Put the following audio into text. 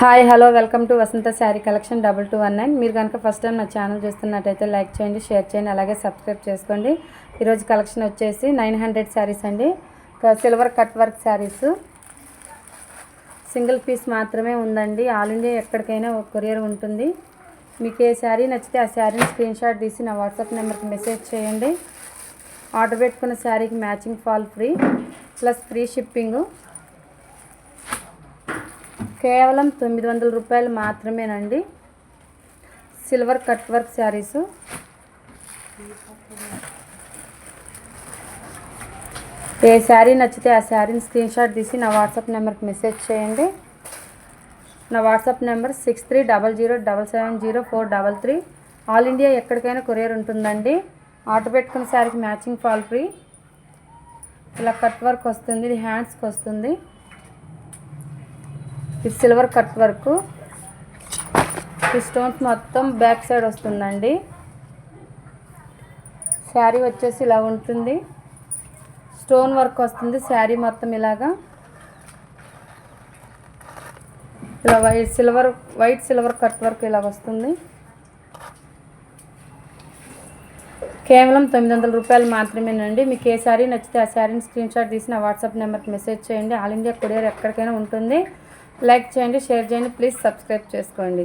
Hi hello welcome to Vasantha sari collection double two one nine. మీరు కనుక first time నా channel చూస్తున్నట్టయితే like చేయండి షేర్ చేయండి అలాగే సబ్స్క్రైబ్ చేసుకోండి. ఈరోజు కలెక్షన్ వచ్చేసి నైన్ హండ్రెడ్ శారీస్ అండి. Silver cut work saris. Single piece మాత్రమే ఉందండి. ఆల్ ఇండియా ఎక్కడికైనా ఒక కొరియర్ ఉంటుంది. మీకు ఏ శారీ నచ్చితే ఆ శారీని స్క్రీన్ షాట్ తీసి నా వాట్సాప్ నెంబర్కి మెసేజ్ చేయండి. ఆర్డర్ పెట్టుకున్న శారీకి matching fall free plus free shipping. కేవలం తొమ్మిది వందల రూపాయలు మాత్రమేనండి. సిల్వర్ కట్ వర్క్ శారీసు ఏ శారీ నచ్చితే ఆ శారీని స్క్రీన్ షాట్ తీసి నా వాట్సాప్ నెంబర్కి మెసేజ్ చేయండి. నా WhatsApp number six three double zero double seven zero four double three. All India ఎక్కడికైనా కొరియర్ ఉంటుందండి. ఆర్డర్ పెట్టుకున్న శారీకి మ్యాచింగ్ ఫాల్ ఫ్రీ. ఇలా కట్ వర్క్ వస్తుంది ఇది హ్యాండ్స్కి వస్తుంది. ఇది సిల్వర్ కట్ వర్క్ ఈ స్టోన్స్ మొత్తం బ్యాక్ సైడ్ వస్తుందండి. శారీ వచ్చేసి ఇలా ఉంటుంది. స్టోన్ వర్క్ వస్తుంది శారీ మొత్తం ఇలాగా. ఇలా white silver white silver cut work ఇలా వస్తుంది. కేవలం తొమ్మిది వందల రూపాయలు మాత్రమేనండి. మీకు ఏ శారీ నచ్చితే ఆ శారీని స్క్రీన్ షాట్ తీసి నా వాట్సాప్ నెంబర్కి మెసేజ్ చేయండి. ఆల్ ఇండియా కొరియర్ ఎక్కడికైనా ఉంటుంది. లైక్ చేయండి షేర్ చేయండి ప్లీజ్ సబ్స్క్రైబ్ చేసుకోండి.